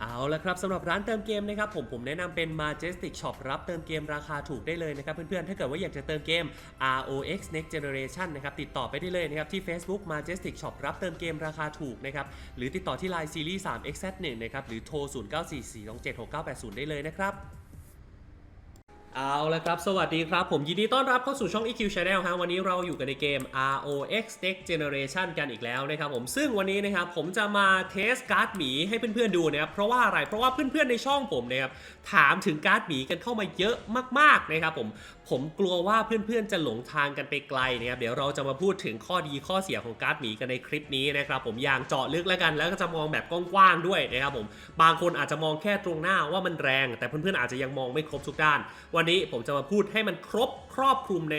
เอาละครับสำหรับร้านเติมเกมนะครับผมผมแนะนำเป็น Majestic Shop รับเติมเกมราคาถูกได้เลยนะครับเพื่อนๆ ถ้าเกิดว่าอยากจะเติมเกม ROX Next Generation นะครับติดต่อไปได้เลยนะครับที่ Facebook Majestic Shop รับเติมเกมราคาถูกนะครับหรือติดต่อที่ Line Series 3 XZ1 นะครับหรือโทร 0944276980 ได้เลยนะครับ เอาละครับ สวัสดีครับ ผมยินดีต้อนรับเข้าสู่ช่อง EQ Channel ฮะ วันนี้เราอยู่กันในเกม ROX Next Generation กันอีกแล้วนะครับผม ซึ่งวันนี้นะครับผมจะมาเทสการ์ดหมีให้เพื่อนๆดูนะครับ เพราะว่าอะไร เพราะว่าเพื่อนๆในช่องผมนะครับถามถึงการ์ดหมีกันเข้ามาเยอะมากๆนะครับผม ผมกลัวว่าเพื่อนๆจะหลงทางกันไปไกลนะครับ เดี๋ยวเราจะมาพูดถึงข้อดีข้อเสียของการ์ดหมีกันในคลิปนี้นะครับผม อย่างเจาะลึกแล้วกัน แล้วก็จะมองแบบกว้างๆด้วยนะครับผม บางคนอาจจะมองแค่ตรงหน้าว่ามันแรง แต่เพื่อนๆอาจจะยังมองไม่ครบทุกด้านวันันี้ผมจะมาพูดให้มันครบครอบคลุมใน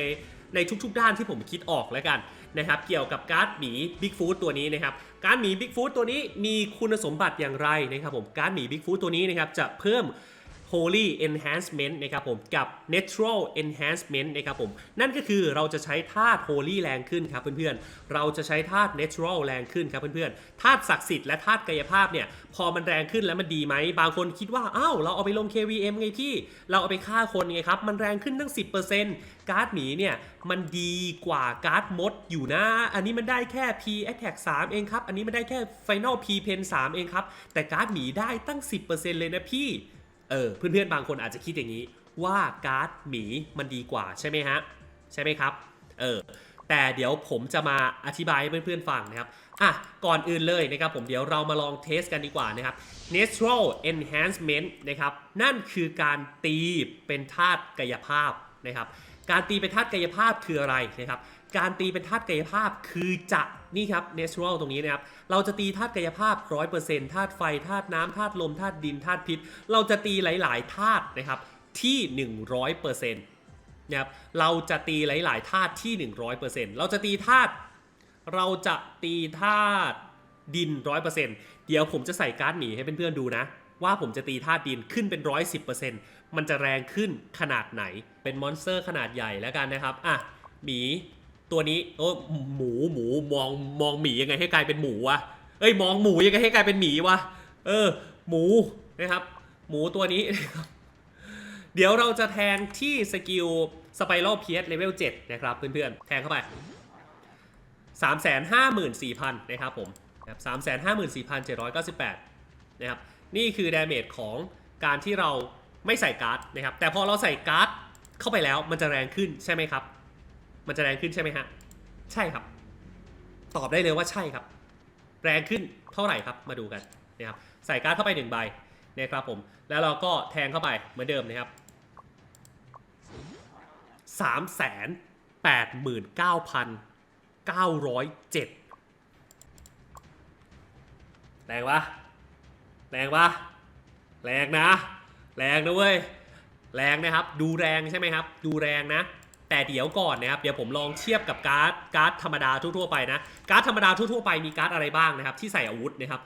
ในทุกๆ ด้านที่ผมคิดออกแล้วกันนะครับ เกี่ยวกับการ์ดหมีบิ๊กฟูดตัวนี้นะครับ การ์ดหมีบิ๊กฟูดตัวนี้มีคุณสมบัติอย่างไรนะครับผม การ์ดหมีบิ๊กฟูดตัวนี้นะครับจะเพิ่ม Holy Enhancement นะครับผมกับ Natural Enhancement นะครับผมนั่นก็คือเราจะใช้ธาตุ Holy แรงขึ้นครับเพื่อนๆ เราจะใช้ธาตุ Natural แรงขึ้นครับเพื่อนๆธาตุศักดิ์สิทธิ์และธาตุกายภาพเนี่ยพอมันแรงขึ้นแล้วมันดีไหม บางคนคิดว่าอ้าวเราเอาไปลง KVM ไงพี่ เราเอาไปฆ่าคนไงครับ มันแรงขึ้นตั้ง 10%การ์ดหมีเนี่ยมันดีกว่าการ์ดมดอยู่นะ อันนี้มันได้แค่ P Attack 3 เองครับ อันนี้มันได้แค่ Final P Pen 3 เองครับ แต่การ์ดหมีได้ตั้ง 10%เลยนะพี่ เออเพื่อนๆบางคนอาจจะคิดอย่างนี้ ว่าการ์ดหมีมันดีกว่าใช่ไหมฮะใช่ไหมครับเออแต่เดี๋ยวผมจะมาอธิบายให้เพื่อนๆฟังนะครับอะก่อนอื่นเลยนะครับผมเดี๋ยวเรามาลองเทสกันดีกว่านะครับ natural enhancement นะครับนั่นคือการตีเป็นธาตุกายภาพ นะครับ การตีเป็นธาตุกายภาพคืออะไรนะครับ การตีเป็นธาตุกายภาพคือจะนี่ครับ natural ตรงนี้นะครับ เราจะตีธาตุกายภาพ 100%ธาตุไฟธาตุน้ำธาตุลมธาตุดินธาตุพิษ เราจะตีหลาย ๆ ธาตุนะครับที่ 100%นะครับ เราจะตีหลาย ๆ ธาตุที่ 100%เราจะตีธาตุ เราจะตีธาตุดิน 100%เดี๋ยวผมจะใส่การ์ดหมีให้เพื่อนๆดูนะ ว่าผมจะตีธาตุดินขึ้นเป็น 110% มันจะแรงขึ้นขนาดไหน เป็นมอนสเตอร์ขนาดใหญ่แล้วกันนะครับ อะ หมี ตัวนี้ โอ้หมู หมู มอง มองหมียังไงให้กลายเป็นหมูวะ เอ้ย มองหมูยังไงให้กลายเป็นหมีวะ เออ หมู นะครับ หมูตัวนี้ เดี๋ยวเราจะแทงที่สกิลสไปรัลเพียสเลเวล7นะครับ เพื่อนๆ แทงเข้าไป 354,000 นะครับผมนะครับ354,798 นะครับ นี่คือดาเมจของการที่เรา ไม่ใส่การ์ดนะครับ แต่พอเราใส่การ์ดเข้าไปแล้วมันจะแรงขึ้นใช่ไหมครับ มันจะแรงขึ้นใช่ไหมฮะ ใช่ครับ ตอบได้เลยว่าใช่ครับ แรงขึ้นเท่าไหร่ครับ มาดูกันนะครับ ใส่การ์ดเข้าไปหนึ่งใบนะครับผม แล้วเราก็แทงเข้าไปเหมือนเดิมนะครับสามแสนแปดหมื่นเก้าพันเก้าร้อยเจ็ดแรงปะแรงปะแรงนะ แรงนะเว้ย แรงนะครับ ดูแรงใช่ไหมครับ ดูแรงนะ แต่เดี๋ยวก่อนนะครับ เดี๋ยวผมลองเทียบกับการ์ดการ์ดธรรมดาทั่วๆไปนะ การ์ดธรรมดาทั่วๆไปมีการ์ดอะไรบ้างนะครับ ที่ใส่อาวุธนะครับ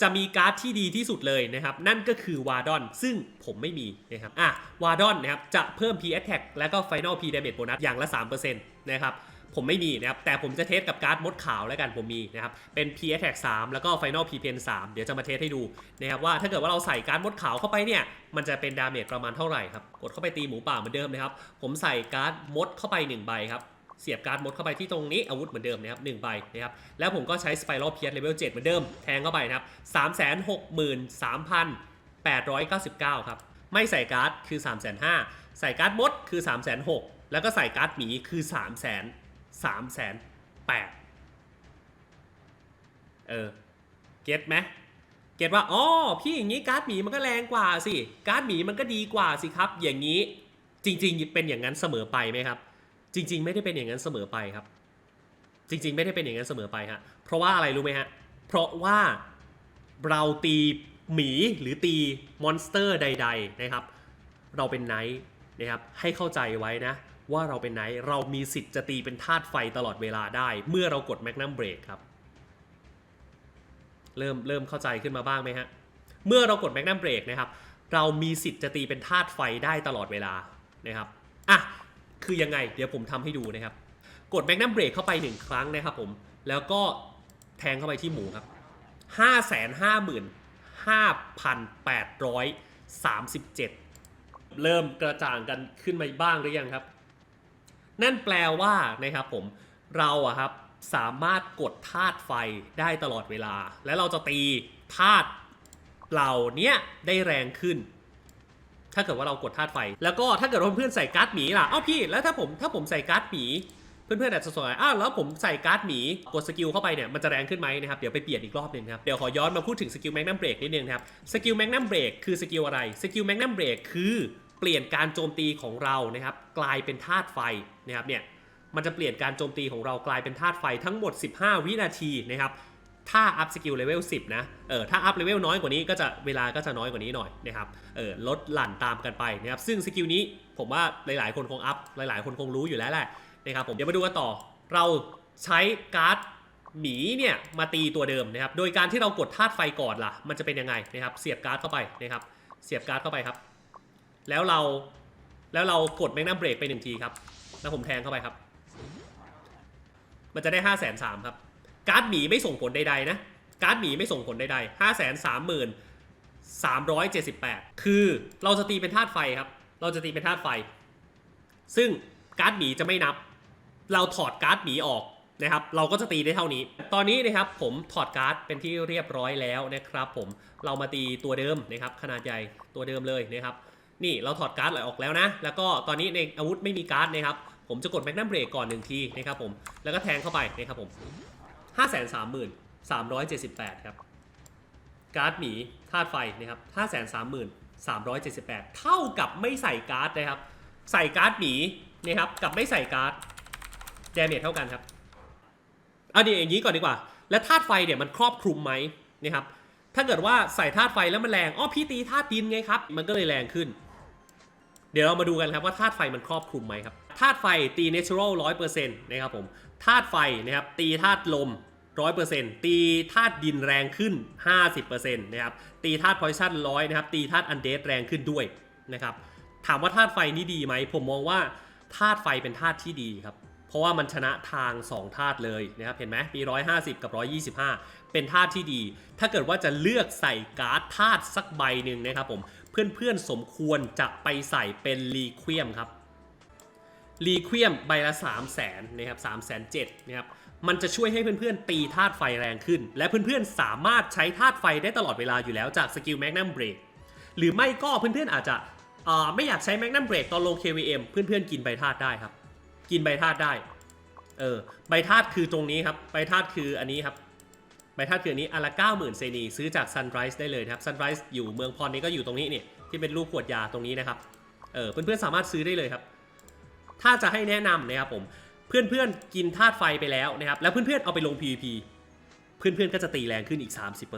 จะมีการ์ดที่ดีที่สุดเลยนะครับ นั่นก็คือวาดอน ซึ่งผมไม่มีนะครับ อะ วาดอนนะครับ จะเพิ่ม P Attack แล้วก็ Final P Damage Bonus อย่างละ 3%นะครับ ผมไม่มีนะครับ แต่ผมจะเทสกับการ์ดมดขาวแล้วกันผมมีนะครับ เป็น P Attack 3แล้วก็ Final p p n 3 เดี๋ยวจะมาเทสให้ดูนะครับว่าถ้าเกิดว่าเราใส่การ์ดมดขาวเข้าไปเนี่ย มันจะเป็นดาเมจประมาณเท่าไหร่ครับ กดเข้าไปตีหมูป่าเหมือนเดิมนะครับ ผมใส่การ์ดมดเข้าไป 1 ใบครับ เสียบการ์ดมดเข้าไปที่ตรงนี้อาวุธเหมือนเดิมนะครับหนึ่งใบนะครับ แล้วผมก็ใช้สไปรัลเพียสเลเวล7เหมือนเดิมแทงเข้าไปนะครับ363,899ครับไม่ใส่การ์ดคือ3,500ใส่การ์ดมดคือ3,600แล้วก็ใส่การ์ดหมีคือ 3,000 3,800เออ เก็ตไหมเก็ตว่าอ๋อพี่อย่างนี้การ์ดหมีมันก็แรงกว่าสิ การ์ดหมีมันก็ดีกว่าสิครับ อย่างนี้จริง ๆ เป็นอย่างนั้นเสมอไปไหมครับ จริง ๆ ไม่ได้เป็นอย่างนั้นเสมอไปครับ จริง ๆ ไม่ได้เป็นอย่างนั้นเสมอไปฮะเพราะว่าอะไรรู้ไหมฮะเพราะว่าเราตีหมีหรือตีมอนสเตอร์ใด ๆ นะครับ เราเป็นไนท์นะครับให้เข้าใจไว้นะ ว่าเราเป็นไนท์เรามีสิทธิ์จะตีเป็นธาตุไฟตลอดเวลาได้ เมื่อเรากดแมกนัมเบรกครับ เริ่มเริ่มเข้าใจขึ้นมาบ้างไหมฮะ เมื่อเรากดแมกนัมเบรกนะครับ เรามีสิทธิ์จะตีเป็นธาตุไฟได้ตลอดเวลานะครับอะคือยังไง เดี๋ยวผมทำให้ดูนะครับ กดแมกนัมเบรกเข้าไปหนึ่งครั้งนะครับผม แล้วก็แทงเข้าไปที่หมูครับห้าแสนห้าหมื่น5,837เริ่มกระจ่างกันขึ้นมาบ้างหรือยังครับ นั่นแปลว่านะครับผมเราอะครับสามารถกดธาตุไฟได้ตลอดเวลา และเราจะตีธาตุเหล่านี้ได้แรงขึ้น ถ้าเกิดว่าเรากดธาตุไฟ แล้วก็ถ้าเกิดเพื่อนๆใส่การ์ดหมีล่ะ เอ้าพี่แล้วถ้าผมถ้าผมใส่การ์ดหมีเพื่อนๆอาจจะสงสัยอ้าวแล้วผมใส่การ์ดหมีกดสกิลเข้าไปเนี่ยมันจะแรงขึ้นไหมนะครับเดี๋ยวไปเปลี่ยนอีกรอบหนึงครับเดี๋ยวขอย้อนมาพูดถึงสกิลแมกนัมเบรกนิดนึงครับสกิลแมกนัมเบรกคือสกิลอะไรสกิลแมกนัมเบรกคือ เปลี่ยนการโจมตีของเรานะครับกลายเป็นธาตุไฟนะครับเนี่ยมันจะเปลี่ยนการโจมตีของเรากลายเป็นธาตุไฟทั้งหมด 15 วินาทีนะครับถ้าอัพสกิลเลเวล10 นะ เออ ถ้าอัพเลเวลน้อยกว่านี้ก็จะเวลาก็จะน้อยกว่านี้หน่อยนะครับ เออ ลดหลั่นตามกันไปนะครับ ซึ่งสกิลนี้ผมว่าหลายๆ คนคงอัพ หลายๆ คนคงรู้อยู่แล้วแหละนะครับผม เดี๋ยวมาดูกันต่อ เราใช้การ์ดหมีเนี่ยมาตีตัวเดิมนะครับ โดยการที่เรากดธาตุไฟก่อนล่ะ มันจะเป็นยังไงนะครับ เสียบการ์ดเข้าไปนะครับ เสียบการ์ดเข้าไปครับ แล้วเราแล้วเรากดแมกนัมเบรกไปหนึ่งทีครับ แล้วผมแทงเข้าไปครับ มันจะได้5 3 0 0 0ครับ การ์ดหมีไม่ส่งผลใดๆนะ การ์ดหมีไม่ส่งผลใดๆ5 3 0 0 0 378คือเราจะตีเป็นธาตุไฟครับ เราจะตีเป็นธาตุไฟ ซึ่งการ์ดหมีจะไม่นับ เราถอดการ์ดหมีออกนะครับ เราก็จะตีได้เท่านี้ ตอนนี้นะครับผมถอดการ์ดเป็นที่เรียบร้อยแล้วนะครับ ผม เรามาตีตัวเดิมนะครับ ขนาดใหญ่ตัวเดิมเลยนะครับ นี่เราถอดการ์ดไหลออกแล้วนะ แล้วก็ตอนนี้ในอาวุธไม่มีการ์ดนะครับ ผมจะกดแมกนัมเบรกก่อนหนึ่งทีนะครับผม แล้วก็แทงเข้าไปนะครับผม5 3 3 3 7 8 ครับ การ์ดหมีธาตุไฟนะครับ5 3 3 3 7 8 เท่ากับไม่ใส่การ์ดนะครับ ใส่การ์ดหมีนะครับกับไม่ใส่การ์ดแดเมจเท่ากันครับเอาดีอย่างนี้ก่อนดีกว่า แล้วธาตุไฟเนี่ยมันครอบคลุมไหมนะครับถ้าเกิดว่าใส่ธาตุไฟแล้วมันแรง อ้อพี่ตีธาตุดินไงครับ มันก็เลยแรงขึ้น เดี๋ยวเรามาดูกันครับว่าธาตุไฟมันครอบคลุมไหมครับธาตุไฟตี natural 100%นะครับผมธาตุไฟนะครับตีธาตุลม 100%ตีธาตุดินแรงขึ้น 50%นะครับตีธาตุ poison 100นะครับตีธาตุ undead แรงขึ้นด้วยนะครับถามว่าธาตุไฟนี่ดีไหม ผมมองว่าธาตุไฟเป็นธาตุที่ดีครับ เพราะว่ามันชนะทาง2ธาตุเลยนะครับเห็นไหมมี 150 กับ 125 เป็นธาตุที่ดี ถ้าเกิดว่าจะเลือกใส่การ์ดธาตุสักใบหนึ่งนะครับผมเพื่อนๆสมควรจะไปใส่เป็นรีเควมครับรีเควมใบละ 3 0 0แสนนะครับ3 0 0แสน7นะครับมันจะช่วยให้เพื่อนๆ ตีธาตุไฟแรงขึ้น และเพื่อนๆ สามารถใช้ธาตุไฟได้ตลอดเวลาอยู่แล้วจากสกิลแมกนัมเบรกหรือไม่ก็เพื่อนๆ อาจจะไม่อยากใช้แมกนัมเบรกตอนลง KVM เพื่อนๆ กินใบธาตุได้ครับ กินใบธาตุได้ เออ ใบธาตุคือตรงนี้ครับ ใบธาตุคืออันนี้ครับ ใบธาตุคืออันนี้อันละ 90,000 เซนีซื้อจาก Sunrise ได้เลยนะครับ Sunrise อยู่เมืองพรนี้ก็อยู่ตรงนี้นี่ที่เป็นรูปขวดยาตรงนี้นะครับเออเพื่อนๆสามารถซื้อได้เลยครับ ถ้าจะให้แนะนำนะครับผมเพื่อนๆกินธาตุไฟไปแล้วนะครับแล้วเพื่อนๆเอาไปลง PVP เพื่อนๆก็จะตีแรงขึ้นอีก 30%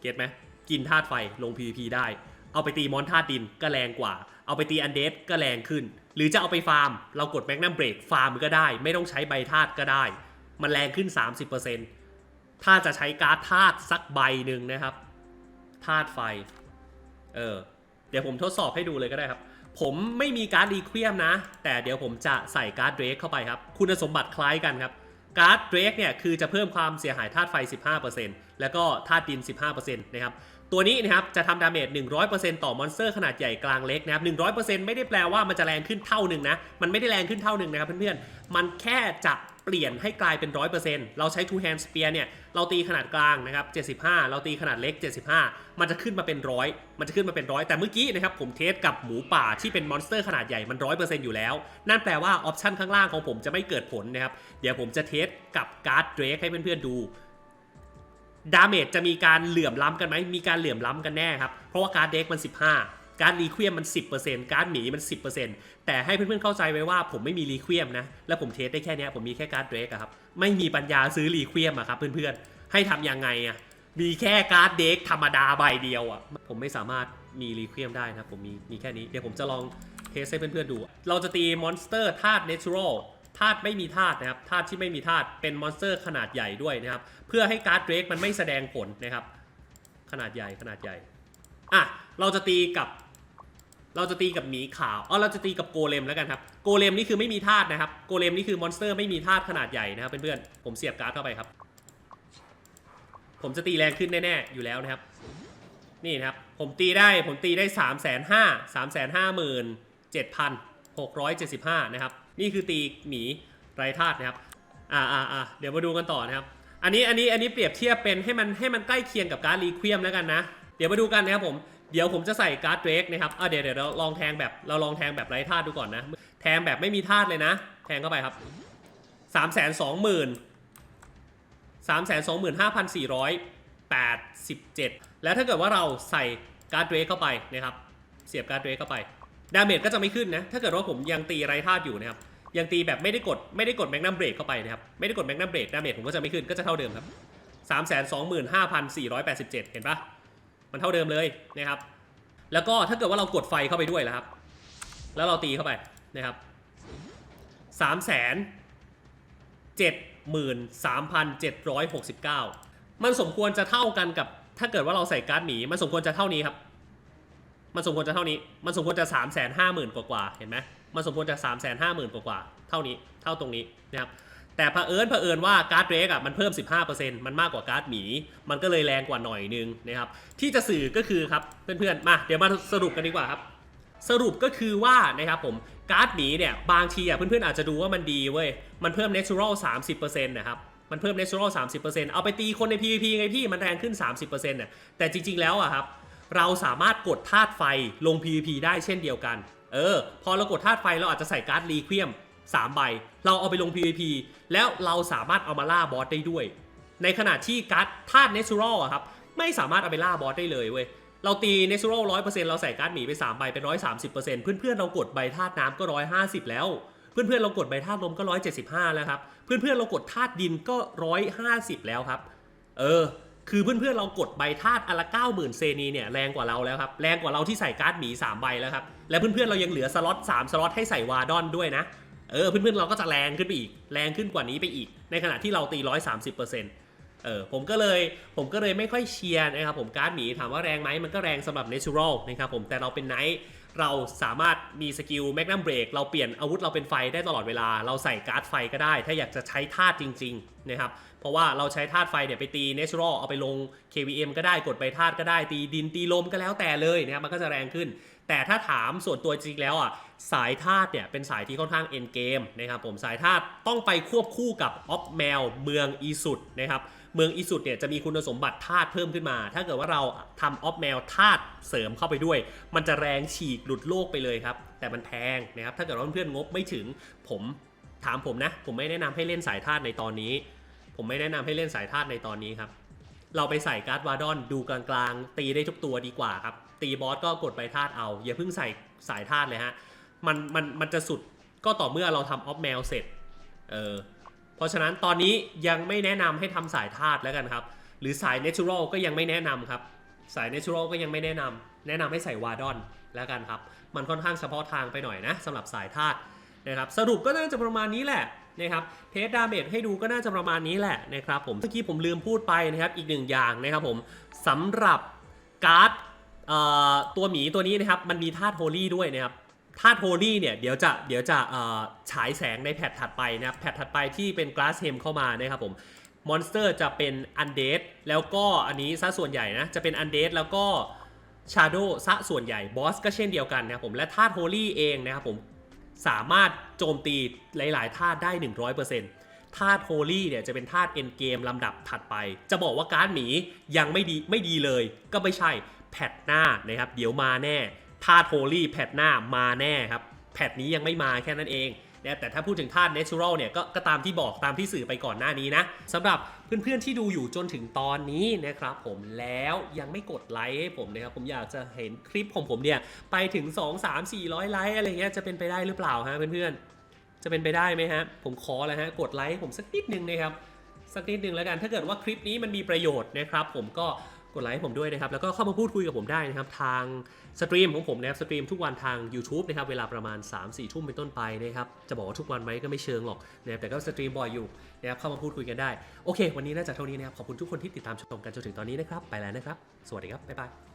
เก็ตไหมกินธาตุไฟลง PVP ได้ เอาไปตีมอนธาตุดินก็แรงกว่า เอาไปตีอันเดสก็แรงขึ้น หรือจะเอาไปฟาร์ม เรากดแมกนัมเบรกฟาร์มก็ได้ ไม่ต้องใช้ใบธาตุก็ได้ มันแรงขึ้น 30%ถ้าจะใช้การ์ดธาตุสักใบหนึ่งนะครับธาตุไฟ เออ เดี๋ยวผมทดสอบให้ดูเลยก็ได้ครับ ผมไม่มีการ์ดรีเควมนะ แต่เดี๋ยวผมจะใส่การ์ดเดรกเข้าไปครับ คุณสมบัติคล้ายกันครับ การ์ดเดรกเนี่ยคือจะเพิ่มความเสียหายธาตุไฟ 15%แล้วก็ธาตุดิน 15%นะครับ ตัวนี้นะครับจะทำดาเมจ 100%ต่อมอนสเตอร์ขนาดใหญ่กลางเล็กนะครับ 100%ไม่ได้แปลว่ามันจะแรงขึ้นเท่าหนึ่งนะ มันไม่ได้แรงขึ้นเท่าหนึ่งนะครับเพื่อนๆ มันแค่จะเปลี่ยนให้กลายเป็น 100%เราใช้ two hand spear เนี่ย เราตีขนาดกลางนะครับ 75 เราตีขนาดเล็ก 75 มันจะขึ้นมาเป็นร้อยมันจะขึ้นมาเป็นร้อยแต่เมื่อกี้นะครับผมเทสกับหมูป่าที่เป็นมอนสเตอร์ขนาดใหญ่มัน 100%อยู่แล้ว นั่นแปลว่าออปชันข้างล่างของผมจะไม่เกิดผลนะครับ เดี๋ยวผมจะเทสกับการ์ดเดรกให้เพื่อนๆดู ดาเมจจะมีการเหลื่อมล้ำกันไหมมีการเหลื่อมล้ำกันแน่ครับ เพราะว่าการเด็กมัน 15 การรีเควมมัน 10%การ์ดหมีมัน 10%แต่ให้เพื่อนๆเข้าใจไว้ว่าผมไม่มีรีเควมนะ แล้วผมเทสได้แค่นี้ผมมีแค่การเดรกครับ ไม่มีปัญญาซื้อรีเควมอะครับเพื่อนๆ ให้ทำยังไงอะมีแค่การ์ดเด็กธรรมดาใบเดียวอะผมไม่สามารถมีรีเควมได้นะผมมีมีแค่นี้เดี๋ยวผมจะลองเทสให้เพื่อนๆดู เราจะตีมอนสเตอร์ธาตุเนเชอรัล ธาตุไม่มีธาตุนะครับธาตุที่ไม่มีธาตุเป็นมอนสเตอร์ขนาดใหญ่ด้วยนะครับ เพื่อให้การ์ดเดรกมันไม่แสดงผลนะครับ ขนาดใหญ่ขนาดใหญ่อะเราจะตีกับ เราจะตีกับหมีขาวอ๋อเราจะตีกับโกเลมแล้วกันครับโกเลมนี่คือไม่มีธาตุนะครับโกเลมนี่คือมอนสเตอร์ไม่มีธาตุขนาดใหญ่นะครับเพื่อนๆผมเสียบการ์ดเข้าไปครับ ผมจะตีแรงขึ้นแน่ๆอยู่แล้วนะครับ นี่นะครับผมตีได้ผมตีได้สามแสนห้าสามแสนห้าหมื่นเจ็ดพันหกร้อยเจ็ดสิบห้านะครับ นี่คือตีหมีไรธาตุนะครับ อ่าอ่าอ่าเดี๋ยวมาดูกันต่อนะครับ อันนี้อันนี้อันนี้เปรียบเทียบเป็นให้มันให้มันใกล้เคียงกับการรีเควีมแล้วกันนะ เดี๋ยวมาดูกันนะครับผม เดี๋ยวผมจะใส่การ์ดเดรกนะครับอ่าเดี๋ยวเดี๋ยวเราลองแทงแบบเราลองแทงแบบไรธาตุดูก่อนนะ แทงแบบไม่มีธาตุเลยนะ แทงเข้าไปครับสามแสนสองหมื่นสามแสนสองหมื่นห้าพันสี่ร้อยแปดสิบเจ็ดแล้วถ้าเกิดว่าเราใส่การ์ดเดรกเข้าไปนะครับ เสียบการ์ดเดรกเข้าไป ดาเมจก็จะไม่ขึ้นนะ ถ้าเกิดว่าผมยังตีไรธาตุอยู่นะครับ ยังตีแบบไม่ได้กดไม่ได้กดแมกนัมเบรกเข้าไปนะครับ ไม่ได้กดแมกนัมเบรกดาเมจผมก็จะไม่ขึ้นก็จะเท่าเดิมครับสามแสนสองหมื่นห้าพันสี่ร้อยแปดสิบเจ็ดเห็นปะมันเท่าเดิมเลยนะครับ แล้วก็ถ้าเกิดว่าเรากดไฟเข้าไปด้วยแล้วครับ แล้วเราตีเข้าไปนะครับสามแสนเจ็ดหมื่นสามพันเจ็ดร้อยหกสิบเก้ามันสมควรจะเท่ากันกับถ้าเกิดว่าเราใส่การ์ดหมี มันสมควรจะเท่านี้ครับ มันสมควรจะเท่านี้ มันสมควรจะ3ามแสนห้าหมื่นกว่าเห็นไหมมันสมควรจะ3ามแสนห้าหมื่นกว่าเท่านี้เท่าตรงนี้นะครับแต่เผอิญเผอิญว่าการ์ดเรกอะมันเพิ่ม 15%มันมากกว่าการ์ดหมี มันก็เลยแรงกว่าหน่อยนึงนะครับที่จะสื่อก็คือครับเพื่อนๆมาเดี๋ยวมาสรุปกันดีกว่าครับสรุปก็คือว่านะครับผมการ์ดหมีเนี่ยบางทีอะเพื่อนๆอาจจะดูว่ามันดีเว้ยมันเพิ่ม natural 30%นะครับมันเพิ่ม natural 30%เอาไปตีคนใน PVP ไงพี่มันแรงขึ้น 30%น่ะแต่จริงๆแล้วอะครับ เราสามารถกดธาตุไฟลง PVP ได้เช่นเดียวกัน เออ พอเรากดธาตุไฟเราอาจจะใส่การ์ดรีเควม3ใบ เราเอาไปลง PVP แล้วเราสามารถเอามาล่าบอสได้ด้วย ในขณะที่การ์ดธาตุ natural อะครับ ไม่สามารถเอาไปล่าบอสได้เลยเว้ย เราตี natural 100%เราใส่การ์ดหมีไป3ใบเป็น130%เพื่อนๆเรากดใบธาตุน้ำก็150แล้วเพื่อนๆเรากดใบธาตุลมก็ 175 แล้วครับ เพื่อนๆเรากดธาตุดินก็ 150 แล้วครับ เออ คือเพื่อนๆเรากดใบธาตุอนละ90,000เซนีเนี่ยแรงกว่าเราแล้วครับ แรงกว่าเราที่ใส่การ์ดหมี 3 ใบแล้วครับ และเพื่อนๆเรายังเหลือสล็อต3สล็อตให้ใส่วาดอนด้วยนะ เออเพื่อนๆเราก็จะแรงขึ้นไปอีก แรงขึ้นกว่านี้ไปอีก ในขณะที่เราตี130%เออผมก็เลยผมก็เลยไม่ค่อยเชียร์นะครับผมการ์ดหมีถามว่าแรงไหมมันก็แรงสำหรับ natural นะครับผมแต่เราเป็นไนท์เราสามารถมีสกิลแมกนัมเบรกเราเปลี่ยนอาวุธเราเป็นไฟได้ตลอดเวลา เราใส่การ์ดไฟก็ได้ ถ้าอยากจะใช้ธาตุจริงๆนะครับ เพราะว่าเราใช้ธาตุไฟเนี่ยไปตี natural เอาไปลง KVM ก็ได้กดใบธาตุก็ได้ตีดินตีลมก็แล้วแต่เลยนะครับมันก็จะแรงขึ้น แต่ถ้าถามส่วนตัวจริงแล้วอะสายธาตุเนี่ยเป็นสายที่ค่อนข้างเอ็นเกมนะครับผมสายธาตุต้องไปควบคู่กับออฟแมวเมืองอีสุดนะครับเมืองอีสุดเนี่ยจะมีคุณสมบัติธาตุเพิ่มขึ้นมา ถ้าเกิดว่าเราทำออฟแมวธาตุเสริมเข้าไปด้วย มันจะแรงฉีกหลุดโลกไปเลยครับ แต่มันแพงนะครับ ถ้าเกิดว่าเพื่อนๆงบไม่ถึง ผมถามผมนะ ผมไม่แนะนำให้เล่นสายธาตุในตอนนี้ ผมไม่แนะนำให้เล่นสายธาตุในตอนนี้ครับ เราไปใส่การ์ดวาดอนดูกลางๆ ตีได้ทุกตัวดีกว่าครับ ตีบอสก็กดใบธาตุเอา อย่าเพิ่งใส่สายธาตุเลยฮะ มันมันมันจะสุดก็ต่อเมื่อเราทำออฟแมวเสร็จ เออ เพราะฉะนั้นตอนนี้ยังไม่แนะนำให้ทำสายธาตุแล้วกันครับ หรือสายเนเชอรัลก็ยังไม่แนะนำครับ สายเนเชอรัลก็ยังไม่แนะนำแนะนำให้ใส่วาดอนแล้วกันครับ มันค่อนข้างเฉพาะทางไปหน่อยนะสำหรับสายธาตุนะครับ สรุปก็น่าจะประมาณนี้แหละ นะครับเทสดาเมจให้ดูก็น่าจะประมาณนี้แหละนะครับผมเมื่อกี้ผมลืมพูดไปนะครับอีกหนึ่งอย่างนะครับผมสำหรับการ์ดตัวหมีตัวนี้นะครับมันมีธาตุโฮลี่ด้วยนะครับธาตุโฮลี่เนี่ยเดี๋ยวจะเดี๋ยวจะฉายแสงในแพทถัดไปนะครับแพทถัดไปที่เป็นก a าสเ e มเข้ามานะครับผมมอนสเตอร์จะเป็นอันเด d แล้วก็อันนี้ซะส่วนใหญ่นะจะเป็นอันเด d แล้วก็ชาโดซะส่วนใหญ่บอสก็เช่นเดียวกันนะครับผมและธาตุโฮลี่เองนะครับผม สามารถโจมตีหลายๆธาตุได้ 100%ธาตุโฮลี่เนี่ยจะเป็นธาตุเอ็นเกมลำดับถัดไป จะบอกว่าการหมียังไม่ดีไม่ดีเลย ก็ไม่ใช่แพทหน้านะครับ เดี๋ยวมาแน่ธาตุโฮลี่แพทหน้ามาแน่ครับ แพทนี้ยังไม่มาแค่นั้นเอง นะแต่ถ้าพูดถึงธาตุเนเชอรัลเนี่ยก็ก็ตามที่บอกตามที่สื่อไปก่อนหน้านี้นะสำหรับเพื่อนๆที่ดูอยู่จนถึงตอนนี้นะครับผมแล้วยังไม่กดไลค์ให้ผมนะครับผมอยากจะเห็นคลิปของผมเนี่ยไปถึง 2 3 400 ไลค์อะไรเงี้ยจะเป็นไปได้หรือเปล่าฮะเพื่อนๆจะเป็นไปได้ไหมฮะผมขอเลยฮะกดไลค์ให้ผมสักนิดนึงนะครับสักนิดนึงแล้วกันถ้าเกิดว่าคลิปนี้มันมีประโยชน์นะครับผมก็ กดไลค์ให้ผมด้วยนะครับ แล้วก็เข้ามาพูดคุยกับผมได้นะครับ ทางสตรีมของผมนะครับ สตรีมทุกวันทาง YouTube นะครับ เวลาประมาณ 3-4 ทุ่มเป็นต้นไปนะครับ จะบอกว่าทุกวันไหมก็ไม่เชิงหรอกนะครับ แต่ก็สตรีมบ่อยอยู่นะครับ เข้ามาพูดคุยกันได้ โอเค วันนี้น่าจะเท่านี้นะครับ ขอบคุณทุกคนที่ติดตามชมกันจนถึงตอนนี้นะครับ ไปแล้วนะครับ สวัสดีครับ บ๊ายบาย